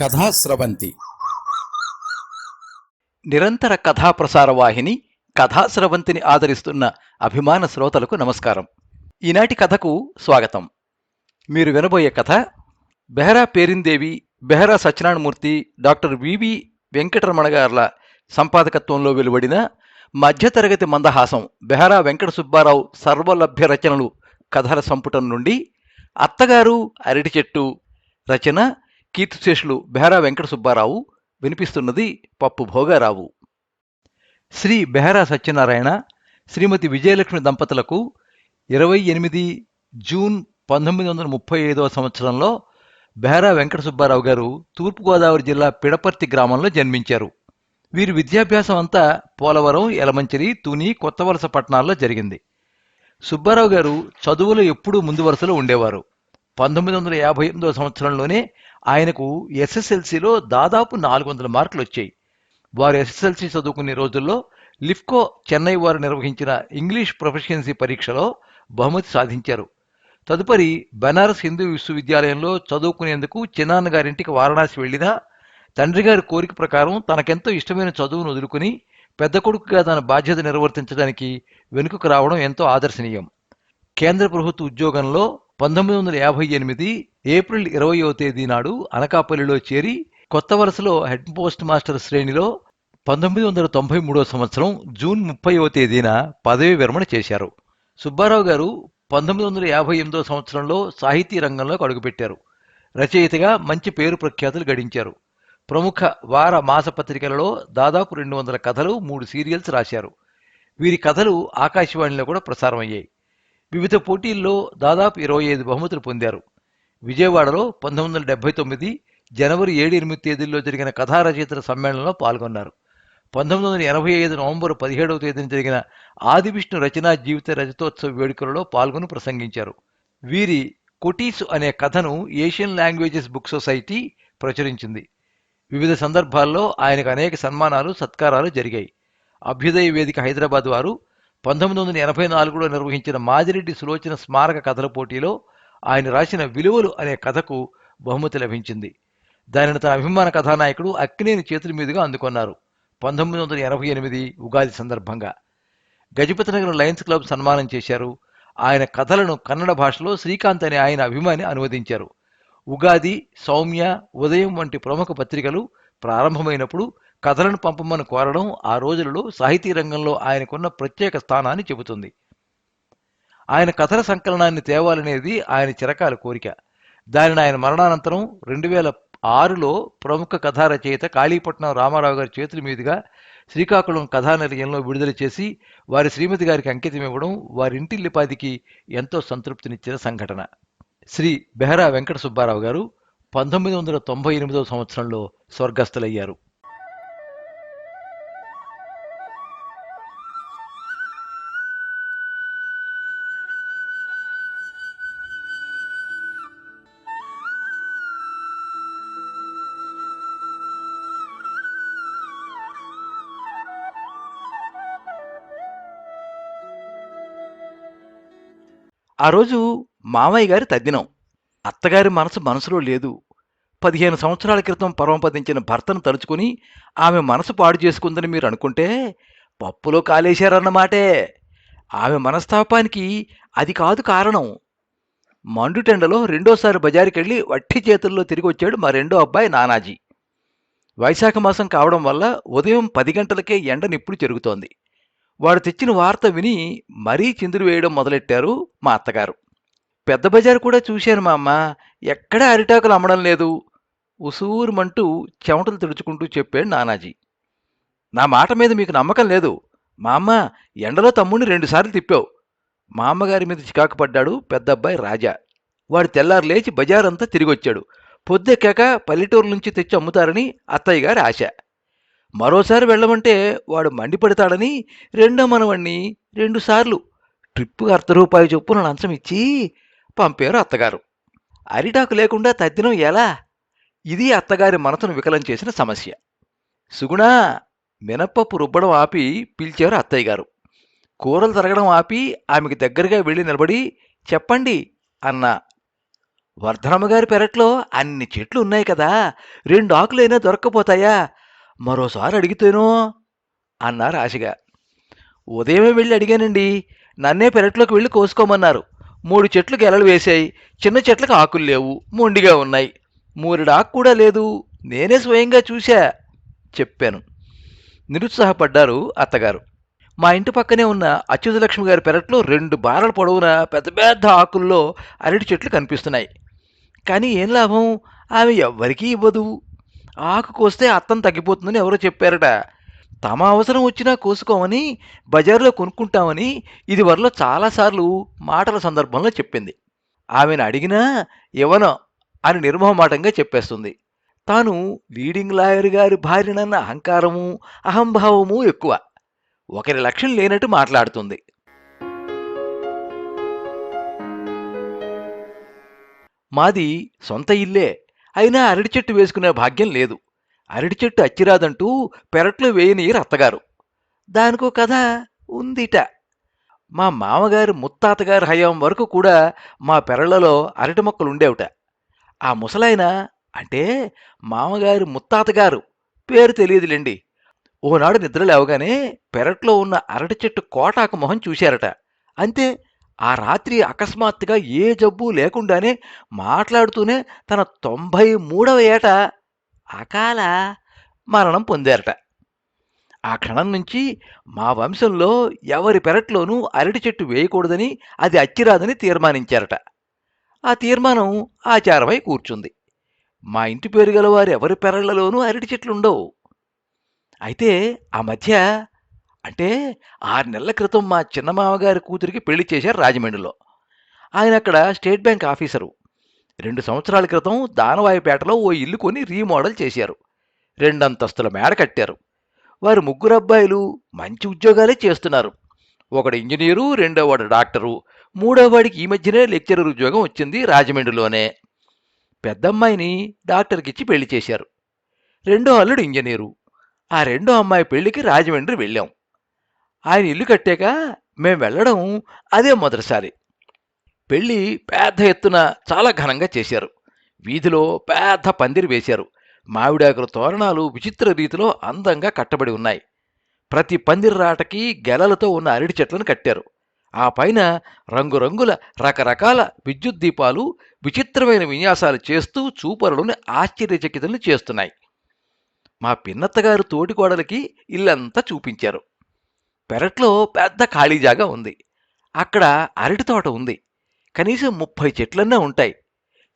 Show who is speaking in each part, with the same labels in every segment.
Speaker 1: కథాస్రవంతి
Speaker 2: నిరంతర కథా ప్రసార వాహిని కథాస్రవంతిని ఆదరిస్తున్న అభిమాన శ్రోతలకు నమస్కారం. ఈనాటి కథకు స్వాగతం. మీరు వినబోయే కథ Behara Perindevi Behara Satyanarayanamurthy doctor V V Venkataramana గార్ల సంపాదకత్వంలో వెలువడిన మధ్యతరగతి మందహాసం బెహరా వెంకట సుబ్బారావు సర్వలభ్య రచనలు కథల సంపుటం నుండి అత్తగారు అరటి చెట్టు రచన కీర్తిశేషులు బెహరా వెంకట సుబ్బారావు వినిపిస్తున్నది పప్పు భోగారావు. శ్రీ బెహరా సత్యనారాయణ శ్రీమతి విజయలక్ష్మి దంపతులకు ఇరవై ఎనిమిది జూన్ పంతొమ్మిది వందల ముప్పై ఐదవ సంవత్సరంలో బెహరా వెంకట సుబ్బారావు గారు తూర్పుగోదావరి జిల్లా పిడపర్తి గ్రామంలో జన్మించారు. వీరి విద్యాభ్యాసం అంతా పోలవరం యలమంచిలి తుని కొత్తవలస పట్టణాల్లో జరిగింది. సుబ్బారావు గారు చదువులో ఎప్పుడూ ముందు వరుసలో ఉండేవారు. పంతొమ్మిది వందల యాభై ఎనిమిదవ సంవత్సరంలోనే ఆయనకు ఎస్ఎస్ఎల్సిలో దాదాపు నాలుగు వందల మార్కులు వచ్చాయి. వారు ఎస్ఎస్ఎల్సి చదువుకునే రోజుల్లో లిఫ్కో చెన్నై వారు నిర్వహించిన ఇంగ్లీష్ ప్రొఫెషియన్సీ పరీక్షలో బహుమతి సాధించారు. తదుపరి బనారస్ హిందూ విశ్వవిద్యాలయంలో చదువుకునేందుకు చిన్నాన్న గారింటికి వారణాసి వెళ్ళినా తండ్రి గారి కోరిక ప్రకారం తనకెంతో ఇష్టమైన చదువును వదులుకుని పెద్ద కొడుకుగా తన బాధ్యత నిర్వర్తించడానికి వెనుకకు రావడం ఎంతో ఆదర్శనీయం. కేంద్ర ప్రభుత్వ ఉద్యోగంలో పంతొమ్మిది వందల యాభై ఎనిమిది ఏప్రిల్ ఇరవయో తేదీ నాడు అనకాపల్లిలో చేరి కొత్త వరుసలో హెడ్ పోస్ట్ మాస్టర్ శ్రేణిలో పంతొమ్మిది వందల తొంభై మూడో సంవత్సరం జూన్ ముప్పైవ తేదీన పదవి విరమణ చేశారు. సుబ్బారావు గారు పంతొమ్మిది వందల యాభై ఎనిమిదో సంవత్సరంలో సాహితీ రంగంలోకి అడుగుపెట్టారు. రచయితగా మంచి పేరు ప్రఖ్యాతులు గడించారు. ప్రముఖ వార మాసపత్రికలలో దాదాపు రెండు వందల కథలు మూడు సీరియల్స్ రాశారు. వీరి కథలు ఆకాశవాణిలో కూడా ప్రసారం అయ్యాయి వివిధ పోటీల్లో దాదాపు ఇరవై ఐదు బహుమతులు పొందారు. విజయవాడలో పంతొమ్మిది వందల డెబ్బై తొమ్మిది జనవరి ఏడు ఎనిమిది తేదీల్లో జరిగిన కథారచయితల సమ్మేళనంలో పాల్గొన్నారు. పంతొమ్మిది వందల ఎనభై ఐదు నవంబర్ పదిహేడవ తేదీన జరిగిన ఆదివిష్ణు రచనా జీవిత రజతోత్సవ వేడుకలలో పాల్గొని ప్రసంగించారు. వీరి కొటీసు అనే కథను ఏషియన్ లాంగ్వేజెస్ బుక్ సొసైటీ ప్రచురించింది. వివిధ సందర్భాల్లో ఆయనకు అనేక సన్మానాలు సత్కారాలు జరిగాయి. అభ్యుదయ వేదిక హైదరాబాద్ వారు పంతొమ్మిది వందల ఎనభై నాలుగులో నిర్వహించిన మాదిరెడ్డి సులోచన స్మారక కథల పోటీలో ఆయన రాసిన విలువలు అనే కథకు బహుమతి లభించింది. దానిని తన అభిమాన కథానాయకుడు అక్కినేని చేతుల మీదుగా అందుకున్నారు. పంతొమ్మిది వందల ఎనభై ఎనిమిది ఉగాది సందర్భంగా. గజపతినగరం లయన్స్ క్లబ్ సన్మానం చేశారు. ఆయన కథలను కన్నడ భాషలో శ్రీకాంత్ అనే ఆయన అభిమాని అనువదించారు. ఉగాది సౌమ్య ఉదయం వంటి ప్రముఖ పత్రికలు ప్రారంభమైనప్పుడు కథలను పంపమని కోరడం ఆ రోజులలో సాహితీ రంగంలో ఆయనకున్న ప్రత్యేక స్థానాన్ని చెబుతుంది. ఆయన కథల సంకలనాన్ని తేవాలనేది ఆయన చిరకాల కోరిక. దానిని ఆయన మరణానంతరం రెండు వేల ఆరులో ప్రముఖ కథా రచయిత కాళీపట్నం రామారావు గారి చేతుల మీదుగా శ్రీకాకుళం కథానిలయంలో విడుదల చేసి వారి శ్రీమతి గారికి అంకితం ఇవ్వడం వారింటి లిపాదికి ఎంతో సంతృప్తినిచ్చిన సంఘటన. శ్రీ బెహరా వెంకట సుబ్బారావు గారు పంతొమ్మిది వందల తొంభై ఎనిమిదవ సంవత్సరంలో స్వర్గస్థులయ్యారు. ఆ రోజు మామయ్య గారి తద్దినం. అత్తగారి మనసు మనసులో లేదు. పదిహేను సంవత్సరాల క్రితం పరమపదించిన భర్తను తలుచుకుని ఆమె మనసు పాడు చేసుకుందని మీరు అనుకుంటే పప్పులో కాలేశారన్నమాటే. ఆమె మనస్తాపానికి అది కాదు కారణం. మండుటెండలో రెండోసారి బజారుకెళ్ళి వట్టి చేతుల్లో తిరిగి వచ్చాడు మా రెండో అబ్బాయి నానాజీ. వైశాఖ మాసం కావడం వల్ల ఉదయం పది గంటలకే ఎండ నిప్పుడు జరుగుతోంది వాడు తెచ్చిన వార్త విని మరీ చిందులు వేయడం మొదలెట్టారు మా అత్తగారు. పెద్ద బజారు కూడా చూశాను మా అమ్మ. ఎక్కడా అరిటాకులు అమ్మడం లేదు. ఉసూరుమంటూ చెమటలు తుడుచుకుంటూ చెప్పాడు నానాజీ. నా మాట మీద మీకు నమ్మకం లేదు. మా అమ్మ ఎండలో తమ్ముడిని రెండుసార్లు తిప్పావు. మా అమ్మగారి మీద చికాకు పడ్డాడు పెద్ద అబ్బాయి రాజా. వాడు తెల్లారు లేచి బజారంతా తిరిగొచ్చాడు. పొద్దెక్కాక పల్లెటూరు నుంచి తెచ్చి అమ్ముతారని అత్తయ్య గారి ఆశ. మరోసారి వెళ్ళమంటే వాడు మండిపడతాడని రెండో మనవణ్ణి రెండుసార్లు ట్రిప్పు అర్ధ రూపాయి చొప్పున లంచం ఇచ్చి పంపారు అత్తగారు. అరిటాకు లేకుండా తద్దినం ఎలా? ఇది అత్తగారి మనసును వికలం చేసిన సమస్య. సుగుణ మినప్పప్పు రుబ్బడం ఆపి పిలిచారు అత్తయ్య గారు. కూరలు తరగడం ఆపి ఆమెకి దగ్గరగా వెళ్ళి నిలబడి చెప్పండి అన్న. వర్ధనమ్మ గారి పెరట్లో అన్ని చెట్లు ఉన్నాయి కదా రెండు ఆకులైనా దొరక్కపోతాయా? మరోసారి అడిగితేనో అన్నారు ఆశగా ఉదయమే వెళ్ళి అడిగానండి. నన్నే పెరట్లోకి వెళ్ళి కోసుకోమన్నారు. మూడు చెట్లు గెలలు వేశాయి. చిన్న చెట్లకు ఆకులు లేవు. మొండిగా ఉన్నాయి. మూరిడాకు కూడా లేదు. నేనే స్వయంగా చూశా చెప్పాను. నిరుత్సాహపడ్డారు అత్తగారు. మా ఇంటి పక్కనే ఉన్న అచ్యుతలక్ష్మి గారి పెరట్లో రెండు బారల పొడవున పెద్ద పెద్ద ఆకుల్లో అరటి చెట్లు కనిపిస్తున్నాయి. కానీ ఏం లాభం? ఆమె ఎవ్వరికీ ఇవ్వదు. ఆకు కోస్తే అత్తం తగ్గిపోతుందని ఎవరో చెప్పారట. తమ అవసరం వచ్చినా కోసుకోమని బజార్లో కొనుక్కుంటామని ఇది వరలో చాలాసార్లు మాటల సందర్భంలో చెప్పింది. ఆమెను అడిగినా ఇవ్వను అని నిర్మోహమాటంగా చెప్పేస్తుంది. తాను లీడింగ్ లాయర్ గారి భార్యనన్న అహంకారము అహంభావము ఎక్కువ. ఒకరి లక్ష్యం లేనట్టు మాట్లాడుతుంది. మాది సొంత ఇల్లే. అయినా అరటి చెట్టు వేసుకునే భాగ్యం లేదు. అరటి చెట్టు అచ్చిరాదంటూ పెరట్లో వేయనీయరు అత్తగారు. దానికో కథ ఉందిట. మా మామగారి ముత్తాతగారి హయాం వరకు కూడా మా పెరళ్ళలో అరటి మొక్కలు ఉండేవిట. ఆ ముసలాయన అంటే మామగారి ముత్తాతగారు పేరు తెలియదులేండి. ఓనాడు నిద్ర లేవగానే పెరట్లో ఉన్న అరటి చెట్టు కోటాకు మొహం చూశారట. అంతే ఆ రాత్రి అకస్మాత్తుగా ఏ జబ్బు లేకుండానే మాట్లాడుతూనే తన తొంభై మూడవ ఏట అకాల మరణం పొందారట. ఆ క్షణం నుంచి మా వంశంలో ఎవరి పెరట్లోనూ అరటి చెట్టు వేయకూడదని అది అచ్చిరాదని తీర్మానించారట. ఆ తీర్మానం ఆచారమై కూర్చుంది. మా ఇంటి పేరు గల వారు ఎవరి పెరళ్ళలోనూ అరటి చెట్లు ఉండవు అయితే ఆ మధ్య అంటే ఆరు నెలల క్రితం మా చిన్నమామగారి కూతురికి పెళ్ళి చేశారు రాజమండ్రిలో. ఆయన అక్కడ స్టేట్ బ్యాంక్ ఆఫీసరు. రెండు సంవత్సరాల క్రితం దానవాయిపేటలో ఓ ఇల్లు కొని రీమోడల్ చేశారు. రెండంతస్తుల మేడ కట్టారు. వారు ముగ్గురు అబ్బాయిలు మంచి ఉద్యోగాలే చేస్తున్నారు. ఒకడు ఇంజనీరు రెండోవాడు డాక్టరు మూడోవాడికి ఈ మధ్యనే లెక్చరర్ ఉద్యోగం వచ్చింది రాజమండ్రిలోనే. పెద్దమ్మాయిని డాక్టర్కి ఇచ్చి పెళ్ళి చేశారు. రెండో అల్లుడు ఇంజనీరు. ఆ రెండో అమ్మాయి పెళ్ళికి రాజమండ్రి వెళ్ళాం. ఆయన ఇల్లు కట్టాక మేం వెళ్ళడం అదే మొదటిసారి. పెళ్ళి పెద్ద ఎత్తున చాలా ఘనంగా చేశారు. వీధిలో పెద్ద పందిరి వేశారు. మామిడాకుల తోరణాలు విచిత్ర రీతిలో అందంగా కట్టబడి ఉన్నాయి. ప్రతి పందిరి రాటకి గెలలతో ఉన్న అరటి చెట్లను కట్టారు. ఆ పైన రంగురంగుల రకరకాల విద్యుత్ దీపాలు విచిత్రమైన విన్యాసాలు చేస్తూ చూపరులను ఆశ్చర్యచకితులను చేస్తున్నాయి. మా పిన్నత్తగారు తోటికోడలకి ఇల్లంతా చూపించారు. పెరట్లో పెద్ద ఖాళీ జాగా ఉంది. అక్కడ అరటి తోట ఉంది. కనీసం ముప్పై చెట్లన్నా ఉంటాయి.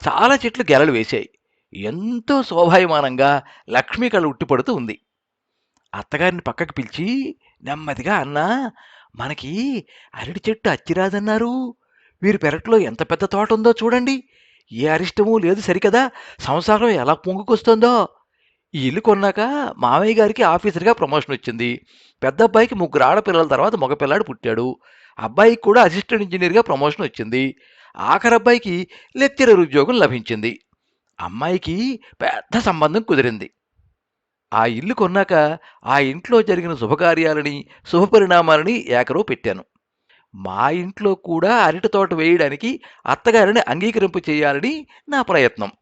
Speaker 2: చాలా చెట్లు గెలలు వేశాయి. ఎంతో శోభాయమానంగా లక్ష్మీ కళ ఉట్టిపడుతూ ఉంది. అత్తగారిని పక్కకి పిలిచి నెమ్మదిగా అన్నా మనకి అరటి చెట్టు అచ్చిరాదన్నారు. వీరి పెరట్లో ఎంత పెద్ద తోట ఉందో చూడండి. ఏ అరిష్టమూ లేదు సరికదా. సంసారం ఎలా పొంగుకొస్తుందో ఈ ఇల్లు కొన్నాక మామయ్య గారికి ఆఫీసర్గా ప్రమోషన్ వచ్చింది. పెద్ద అబ్బాయికి ముగ్గురు ఆడపిల్లల తర్వాత మగపిల్లాడు పుట్టాడు. అబ్బాయికి కూడా అసిస్టెంట్ ఇంజనీర్గా ప్రమోషన్ వచ్చింది. ఆఖరి అబ్బాయికి లెక్చరర్ ఉద్యోగం లభించింది. అమ్మాయికి పెద్ద సంబంధం కుదిరింది. ఆ ఇల్లు కొన్నాక ఆ ఇంట్లో జరిగిన శుభకార్యాలని శుభపరిణామాలని ఏకరో పెట్టాను. మా ఇంట్లో కూడా అరటి తోట వేయడానికి అత్తగారిని అంగీకరింపు చేయాలని నా ప్రయత్నం.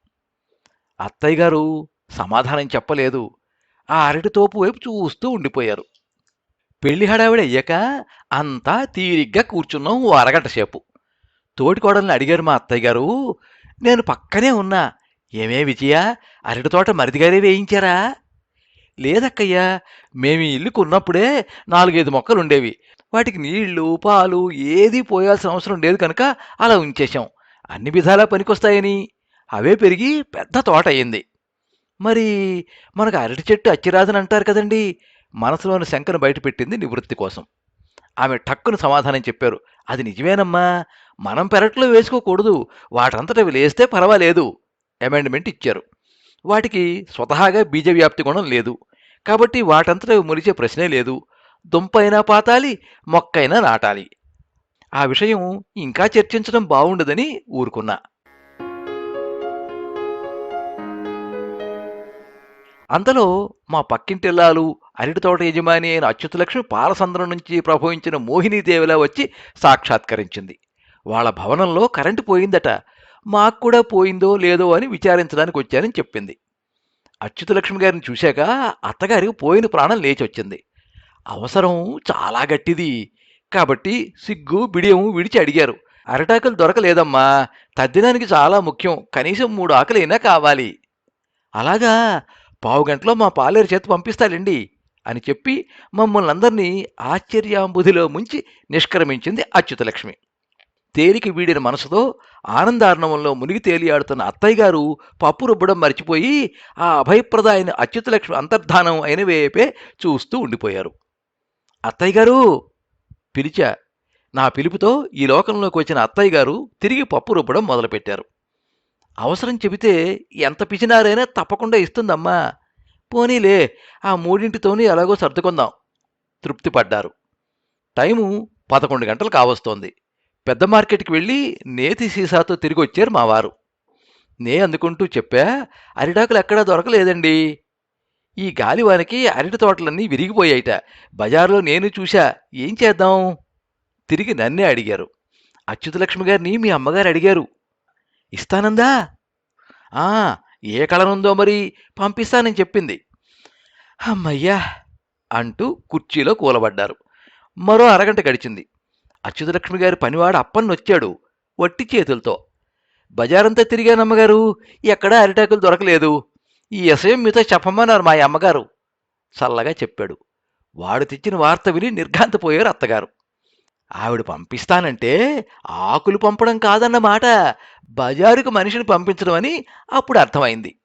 Speaker 2: అత్తయ్య గారు సమాధానం చెప్పలేదు. ఆ అరటితోపు వైపు చూస్తూ ఉండిపోయారు. పెళ్ళి హడావిడి అయ్యాక అంతా తీరిగ్గా కూర్చున్నాం ఓ అరగంట సేపు. తోటికోడల్ని అడిగారు మా అత్తయ్య గారు నేను పక్కనే ఉన్నా. ఏమే విజయ అరటి తోట మరిదిగారే వేయించారా? లేదక్కయ్యా మేము ఇల్లు కొన్నప్పుడే నాలుగైదు మొక్కలు ఉండేవి. వాటికి నీళ్ళు పాలు ఏదీ పోయాల్సిన అవసరం లేదు కనుక అలా ఉంచేశాం. అన్ని విధాలా పనికొస్తాయని. అవే పెరిగి పెద్ద తోట అయింది. మరి మనకు అరటి చెట్టు అచ్చిరాజని అంటారు కదండి. మనసులోని శంకను బయటపెట్టింది నివృత్తి కోసం. ఆమె టక్కును సమాధానం చెప్పారు. అది నిజమేనమ్మా. మనం పెరట్లో వేసుకోకూడదు. వాటంతట అవి లేస్తే పర్వాలేదు. అమెండ్మెంట్ ఇచ్చారు. వాటికి స్వతహాగా బీజ వ్యాప్తి గుణం లేదు. కాబట్టి వాటంతట మురిచే మొలిచే ప్రశ్నే లేదు. దుంపైనా పాతాలి మొక్కైనా నాటాలి. ఆ విషయం ఇంకా చర్చించడం బావుండదని ఊరుకున్నా. అంతలో మా పక్కింటిల్లాలు అరటి తోట యజమాని అయిన అచ్యుతలక్ష్మి పాలసంద్రం నుంచి ప్రభవించిన మోహినీదేవిలా వచ్చి సాక్షాత్కరించింది. వాళ్ళ భవనంలో కరెంటు పోయిందట. మాకు కూడా పోయిందో లేదో అని విచారించడానికి వచ్చానని చెప్పింది. అచ్యుతలక్ష్మి గారిని చూశాక అత్తగారికి పోయిన ప్రాణం లేచి వచ్చింది అవసరం చాలా గట్టిది. కాబట్టి సిగ్గు బిడియము విడిచి అడిగారు. అరటాకులు దొరకలేదమ్మా. తద్దినానికి చాలా ముఖ్యం. కనీసం మూడు ఆకలైనా కావాలి. అలాగా పావు గంటలో మా పాలేరు చేతి పంపిస్తాడండి అని చెప్పి మమ్మల్ని అందరినీ ఆశ్చర్యాంబుధిలో ముంచి నిష్క్రమించింది అచ్యుతలక్ష్మి. తేలికి వీడిన మనసుతో ఆనందార్ణవంలో మునిగి తేలియాడుతున్న అత్తయ్య గారు పప్పు రుబ్బడం మర్చిపోయి ఆ అభయప్రదాయని అచ్యుతలక్ష్మి అంతర్ధానం అయిన వేపే చూస్తూ ఉండిపోయారు. అత్తయ్య గారు! పిలిచా. నా పిలుపుతో ఈ లోకంలోకి వచ్చిన అత్తయ్య గారు తిరిగి పప్పు రుబ్బడం మొదలుపెట్టారు. అవసరం చెబితే ఎంత పిచినారైనా తప్పకుండా ఇస్తుందమ్మా. పోనీలే ఆ మూడింటితోనే ఎలాగో సర్దుకుందాం. తృప్తి పడ్డారు టైము పదకొండు గంటలు కావస్తోంది. పెద్ద మార్కెట్కి వెళ్ళి నేతి సీసాతో తిరిగి వచ్చారు మావారు. నే అందుకుంటూ చెప్పా అరిటాకులు ఎక్కడా దొరకలేదండి. ఈ గాలివానికి అరటి తోటలన్నీ విరిగిపోయాయిట. బజార్లో నేను చూశా ఏం చేద్దాం? తిరిగి నన్నే అడిగారు. అచ్యుతలక్ష్మి గారిని మీ అమ్మగారు అడిగారు. ఇస్తానందా? ఆ ఏ కలనుందో మరి పంపిస్తానని చెప్పింది. అమ్మయ్యా అంటూ కుర్చీలో కూలబడ్డారు. మరో అరగంట గడిచింది. అచ్యుతలక్ష్మి గారి పనివాడు అప్పన్నొచ్చాడు వట్టి చేతులతో. బజారంతా తిరిగానమ్మగారు ఎక్కడా అరిటాకులు దొరకలేదు. ఈ ఎసయం మీతో చెప్పమన్నారు మా అమ్మగారు చల్లగా చెప్పాడు. వాడు తెచ్చిన వార్త విని నిర్ఘాంతపోయారు అత్తగారు. ఆవిడ పంపిస్తానంటే ఆకులు పంపడం కాదన్నమాట. బజారుకు మనిషిని పంపించడం అని అప్పుడు అర్థమైంది.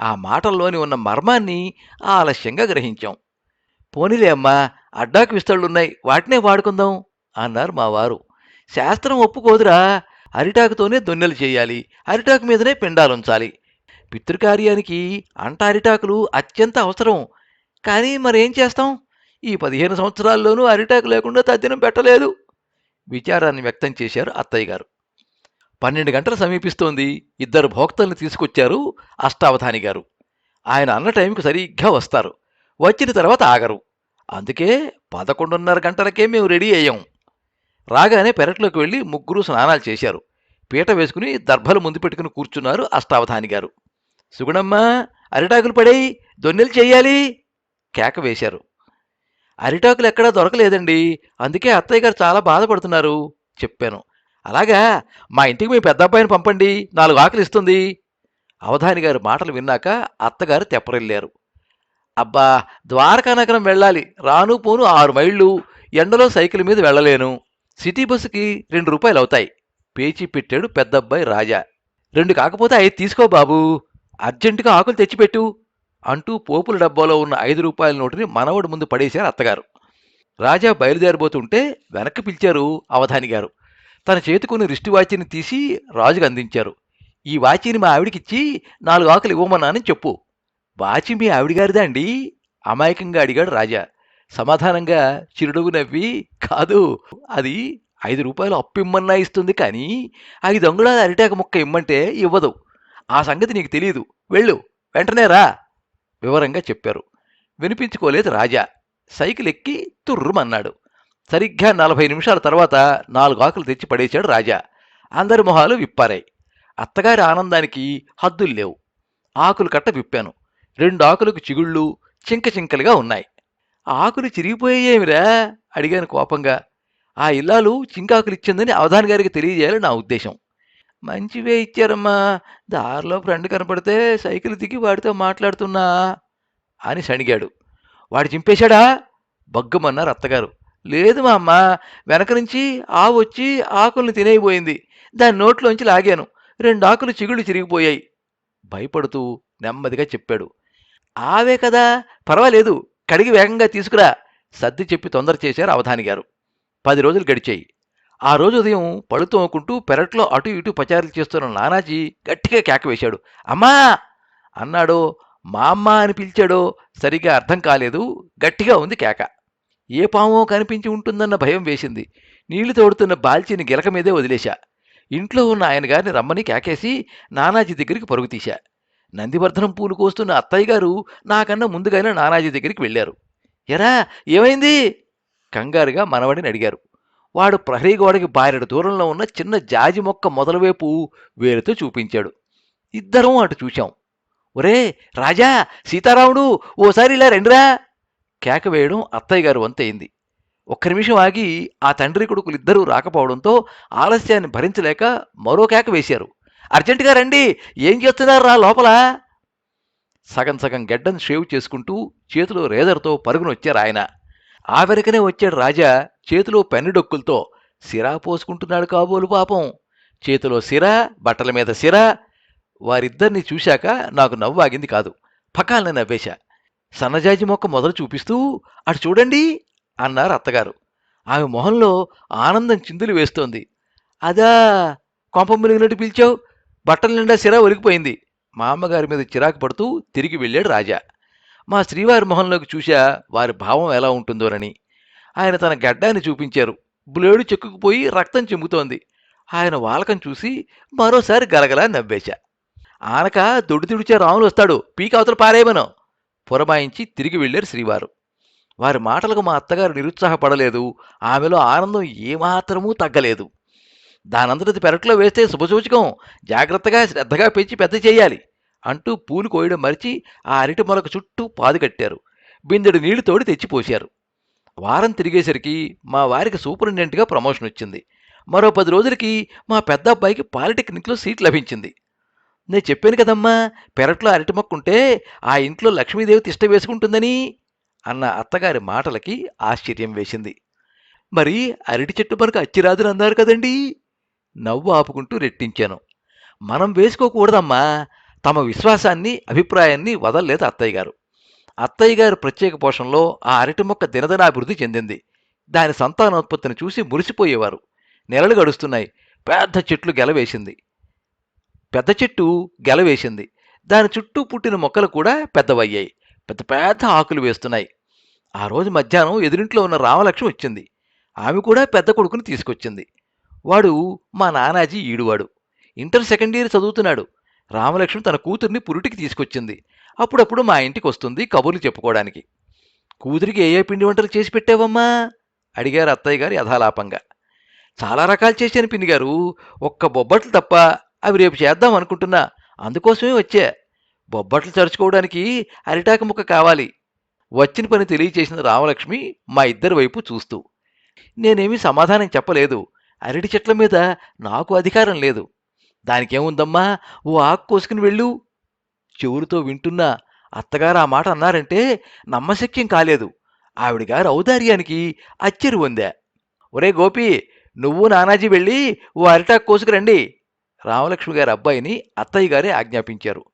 Speaker 2: ఆ మాటల్లోని ఉన్న మర్మాన్ని ఆలస్యంగా గ్రహించాం. పోనీలే అమ్మా అడ్డాకు విస్తళ్ళున్నాయి వాటినే వాడుకుందాం అన్నారు మా వారు శాస్త్రం ఒప్పుకోదురా అరిటాకుతోనే దొన్నెలు చేయాలి అరిటాకు మీదనే పిండాలుంచాలి. పితృకార్యానికి అంట అరిటాకులు అత్యంత అవసరం. కానీ మరేం చేస్తాం? ఈ పదిహేను సంవత్సరాల్లోనూ అరిటాకు లేకుండా తద్దినం పెట్టలేదు. విచారాన్ని వ్యక్తం చేశారు అత్తయ్య గారు. పన్నెండు గంటలు సమీపిస్తోంది. ఇద్దరు భోక్తల్ని తీసుకొచ్చారు అష్టావధాని గారు. ఆయన అన్న టైంకు సరిగ్గా వస్తారు. వచ్చిన తర్వాత ఆగరు. అందుకే పదకొండున్నర గంటలకే మేము రెడీ అయ్యాం. రాగానే పెరట్లోకి వెళ్ళి ముగ్గురు స్నానాలు చేశారు. పీట వేసుకుని దర్భలు ముందు పెట్టుకుని కూర్చున్నారు అష్టావధాని గారు. సుగుణమ్మ అరిటాకులు పడేయి దొన్నెలు చేయాలి. కేక వేశారు. అరిటాకులు ఎక్కడా దొరకలేదండి. అందుకే అత్తయ్య గారు చాలా బాధపడుతున్నారు. చెప్పాను. అలాగా మా ఇంటికి మీ పెద్ద అబ్బాయిని పంపండి. నాలుగు ఆకలి ఇస్తుంది. అవధాని గారి మాటలు విన్నాక అత్తగారు తెప్పరెళ్ళారు అబ్బా ద్వారకా నగరం వెళ్ళాలి. రాను పోను ఆరు మైళ్ళు. ఎండలో సైకిల్ మీద వెళ్ళలేను. సిటీ బస్సుకి రెండు రూపాయలు అవుతాయి. పేచీ పెట్టాడు పెద్దబ్బాయి రాజా. రెండు కాకపోతే అవి తీసుకో బాబు. అర్జెంటుగా ఆకులు తెచ్చిపెట్టు. అంటూ పోపుల డబ్బాలో ఉన్న ఐదు రూపాయల నోటుని మనవడు ముందు పడేశారు అత్తగారు. రాజా బయలుదేరబోతుంటే వెనక్కి పిలిచారు అవధాని గారు తన చేతుకుని రిస్టి వాచిని తీసి రాజుకు అందించారు. ఈ వాచిని మా ఆవిడికిచ్చి నాలుగు ఆకులు ఇవ్వమన్నానని చెప్పు. వాచి మీ ఆవిడిగారిదా అండి? అమాయకంగా అడిగాడు రాజా. సమాధానంగా చిరునవ్వు నవ్వి కాదు అది ఐదు రూపాయలు అప్పు ఇమ్మన్నా ఇస్తుంది కానీ ఐదు అంగుళాల అరిటాక ముక్క ఇమ్మంటే ఇవ్వదు. ఆ సంగతి నీకు తెలియదు వెళ్ళు వెంటనే రా. వివరంగా చెప్పారు. వినిపించుకోలేదు రాజా. సైకిల్ ఎక్కి తుర్రుమన్నాడు. సరిగ్గా నలభై నిమిషాల తర్వాత నాలుగు ఆకులు తెచ్చి పడేశాడు రాజా. అందరి మొహాలు విప్పారాయి. అత్తగారి ఆనందానికి హద్దులు లేవు. ఆకులు కట్ట విప్పాను. రెండు ఆకులకు చిగుళ్ళు చింక చింకలుగా ఉన్నాయి. ఆకులు చిరిగిపోయేమిరా అడిగాను కోపంగా. ఆ ఇల్లాలు చింకాకులు ఇచ్చిందని అవధాన్ గారికి తెలియజేయాలని నా ఉద్దేశం. మంచివే ఇచ్చారమ్మా. దారిలో ఫ్రెండ్ కనపడితే సైకిల్ దిగి వాడితో మాట్లాడుతున్నా అని సణిగాడు. వాడు చింపేశాడా? బగ్గమన్నారు అత్తగారు. లేదు మా అమ్మ వెనక నుంచి ఆవు వచ్చి ఆకుల్ని తినేయిపోయింది. దాని నోట్లోంచి లాగాను. రెండు ఆకులు చిగుళ్ళు చిరిగిపోయాయి. భయపడుతూ నెమ్మదిగా చెప్పాడు. ఆవే కదా పర్వాలేదు కడిగి వేగంగా తీసుకురా సర్ది చెప్పి తొందర చేశారు అవధాని గారు. పది రోజులు గడిచాయి. ఆ రోజు ఉదయం పళ్ళు తోముకుంటూ పెరట్లో అటు ఇటు పచారీలు చేస్తున్న నానాజీ గట్టిగా కేక వేశాడు. అమ్మా! అన్నాడో మా అమ్మ అని పిలిచాడో సరిగా అర్థం కాలేదు. గట్టిగా ఉంది కేక. ఏ పామో కనిపించి ఉంటుందన్న భయం వేసింది. నీళ్ళు తోడుతున్న బాల్చిని గిలక మీదే వదిలేశా. ఇంట్లో ఉన్న ఆయన గారిని రమ్మని కేకేసి నానాజీ దగ్గరికి పరుగు తీశా. నందివర్ధనం పూలు కోస్తున్న అత్తయ్య గారు నాకన్నా ముందుగానే నానాజీ దగ్గరికి వెళ్ళారు. ఎరా ఏమైంది? కంగారుగా మనవడిని అడిగారు. వాడు ప్రహరీ గోడకి బారెడు దూరంలో ఉన్న చిన్న జాజి మొక్క మొదలవైపు వేరుతో చూపించాడు. ఇద్దరం అటు చూశాం. ఒరే రాజా సీతారాముడు ఓసారి ఇలా రండిరా! కేక వేయడం అత్తయ్య గారు వంతయింది ఒక్క నిమిషం ఆగి ఆ తండ్రి కొడుకులిద్దరూ రాకపోవడంతో ఆలస్యాన్ని భరించలేక మరో కేక వేశారు. అర్జెంటుగా రండి ఏం చేస్తున్నారు రా లోపల? సగం సగం గెడ్డను షేవ్ చేసుకుంటూ చేతిలో రేదర్తో పరుగున వచ్చారు ఆయన. ఆ వెనకనే వచ్చాడు రాజా. చేతిలో పెన్నుడొక్కులతో సిరా పోసుకుంటున్నాడు కాబోలు పాపం. చేతిలో సిరా బట్టల మీద సిరా. వారిద్దరిని చూశాక నాకు నవ్వు ఆగింది కాదు. పకాలని నవ్వేశా. సన్నజాజి మొక్క మొదలు చూపిస్తూ అటు చూడండి అన్నారు అత్తగారు. ఆమె మొహంలో ఆనందం చిందులు వేస్తోంది. అదా కొంప మునిగినట్టు పిలిచావు. బట్టల నిండా సిరా ఒలిగిపోయింది. మా అమ్మగారి మీద చిరాకు పడుతూ తిరిగి వెళ్ళాడు రాజా. మా శ్రీవారి మొహంలోకి చూశా వారి భావం ఎలా ఉంటుందోనని. ఆయన తన గడ్డాన్ని చూపించారు. బ్లేడు చెక్కుకుపోయి రక్తం చెమ్ముతోంది. ఆయన వాలకం చూసి మరోసారి గలగలా నవ్వేశా. ఆనక దొడ్డు తుడిచే రాములు వస్తాడు. పీక అవతల పురమాయించి తిరిగి వెళ్ళారు శ్రీవారు. వారి మాటలకు మా అత్తగారు నిరుత్సాహపడలేదు. ఆమెలో ఆనందం ఏమాత్రమూ తగ్గలేదు. దానంతటి పెరట్లో వేస్తే శుభసూచకం. జాగ్రత్తగా శ్రద్ధగా పెంచి పెద్ద చేయాలి. అంటూ పూలు కోయడం మరిచి ఆ అరటి మొలక చుట్టూ పాదు కట్టారు. బిందెడు నీళ్ళు తోడి తెచ్చిపోశారు. వారం తిరిగేసరికి మా వారికి సూపరింటెండెంట్గా ప్రమోషన్ వచ్చింది. మరో పది రోజులకి మా పెద్ద అబ్బాయికి పాలిటెక్నిక్లో సీట్ లభించింది. నేను చెప్పాను కదమ్మా పెరట్లో అరటి మొక్క ఉంటే ఆ ఇంట్లో లక్ష్మీదేవి తిష్ట వేసుకుంటుందని అన్న అత్తగారి మాటలకి ఆశ్చర్యం వేసింది. మరి అరటి చెట్టు మనకు అచ్చిరాదులు అన్నారు కదండి? నవ్వు ఆపుకుంటూ రెట్టించాను. మనం వేసుకోకూడదమ్మా తమ విశ్వాసాన్ని అభిప్రాయాన్ని వదలలేదు అత్తయ్య గారు. అత్తయ్య గారి ప్రత్యేక పోషణలో ఆ అరటి మొక్క దినదినాభివృద్ధి చెందింది. దాని సంతానోత్పత్తిని చూసి మురిసిపోయేవారు. నెలలు గడుస్తున్నాయి. పెద్ద చెట్లు గెలవేసింది. పెద్ద చెట్టు గెలవేసింది. దాని చుట్టూ పుట్టిన మొక్కలు కూడా పెద్దవయ్యాయి. పెద్ద పెద్ద ఆకులు వేస్తున్నాయి. ఆ రోజు మధ్యాహ్నం ఎదురింట్లో ఉన్న రామలక్ష్మి వచ్చింది. ఆమె కూడా పెద్ద కొడుకుని తీసుకొచ్చింది. వాడు మా నానాజీ ఈడువాడు. ఇంటర్ సెకండ్ ఇయర్ చదువుతున్నాడు. రామలక్ష్మి తన కూతుర్ని పురిటికి తీసుకొచ్చింది. అప్పుడప్పుడు మా ఇంటికి వస్తుంది కబుర్లు చెప్పుకోవడానికి. కూతురికి ఏ ఏ పిండి వంటలు చేసి పెట్టావమ్మా? అడిగారు అత్తయ్య గారు యథాలాపంగా. చాలా రకాలు చేశాను పిండి గారు. ఒక్క బొబ్బట్లు తప్ప అవి రేపు చేద్దాం అనుకుంటున్నా. అందుకోసమే వచ్చా. బొబ్బట్లు చరుచుకోవడానికి అరిటాకు ముక్క కావాలి. వచ్చిన పని తెలియచేసిన రామలక్ష్మి మా ఇద్దరి వైపు చూస్తూ. నేనేమీ సమాధానం చెప్పలేదు. అరటి చెట్ల మీద నాకు అధికారం లేదు. దానికేముందమ్మా? ఓ ఆకు కోసుకుని వెళ్ళు. చెవులతో వింటున్నా అత్తగారు ఆ మాట అన్నారంటే నమ్మశక్యం కాలేదు. ఆవిడగారు ఔదార్యానికి అచ్చరి పొందా. ఒరే గోపి నువ్వు నానాజీ వెళ్ళి ఓ అరిటాకు కోసుకురండి. రామలక్ష్మి గారి అబ్బాయిని అత్తయ్య గారే ఆజ్ఞాపించారు.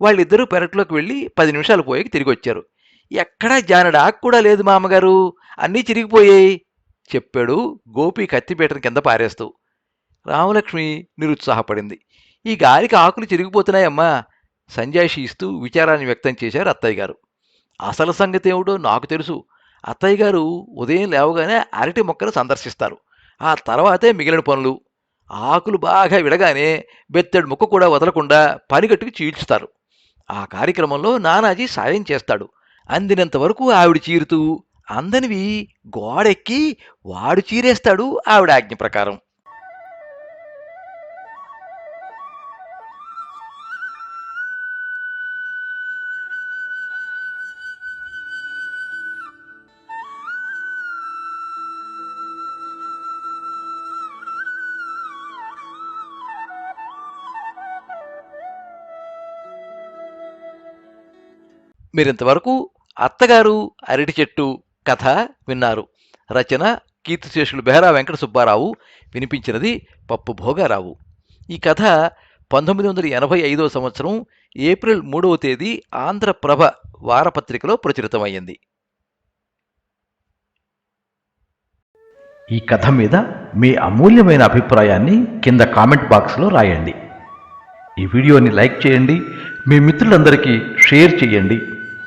Speaker 2: వాళ్ళిద్దరూ పెరట్లోకి వెళ్ళి పది నిమిషాలు పోయాక తిరిగి వచ్చారు ఎక్కడా జానడు ఆకు కూడా లేదు మా అమ్మగారు అన్నీ చిరిగిపోయాయి. చెప్పాడు గోపి కత్తిపీటను కింద పారేస్తూ. రామలక్ష్మి నిరుత్సాహపడింది. ఈ గాలికి ఆకులు చిరిగిపోతున్నాయమ్మా సంజాయిషిస్తూ విచారాన్ని వ్యక్తం చేశారు అత్తయ్య గారు. అసలు సంగతి ఏమిటో నాకు తెలుసు. అత్తయ్య గారు ఉదయం లేవగానే అరటి మొక్కను సందర్శిస్తారు. ఆ తర్వాతే మిగిలిన పనులు. ఆకులు బాగా విడగానే బెత్తడి ముక్క కూడా వదలకుండా పనిగట్టుకు చీల్చుతారు. ఆ కార్యక్రమంలో నానాజీ సాయం చేస్తాడు. అందినంత వరకు ఆవిడ చీరుతూ అందనివి గోడెక్కి వాడు చీరేస్తాడు ఆవిడ ఆజ్ఞ ప్రకారం. మీరింతవరకు అత్తగారు అరటి చెట్టు కథ విన్నారు. రచన కీర్తిశేషులు బెహరా వెంకట సుబ్బారావు. వినిపించినది పప్పు భోగారావు. ఈ కథ పంతొమ్మిది వందల ఎనభై ఐదో సంవత్సరం ఏప్రిల్ మూడవ తేదీ ఆంధ్రప్రభ వారపత్రికలో ప్రచురితమైంది
Speaker 1: ఈ కథ మీద మీ అమూల్యమైన అభిప్రాయాన్ని కింద కామెంట్ బాక్స్లో రాయండి. ఈ వీడియోని లైక్ చేయండి. మీ మిత్రులందరికీ షేర్ చేయండి.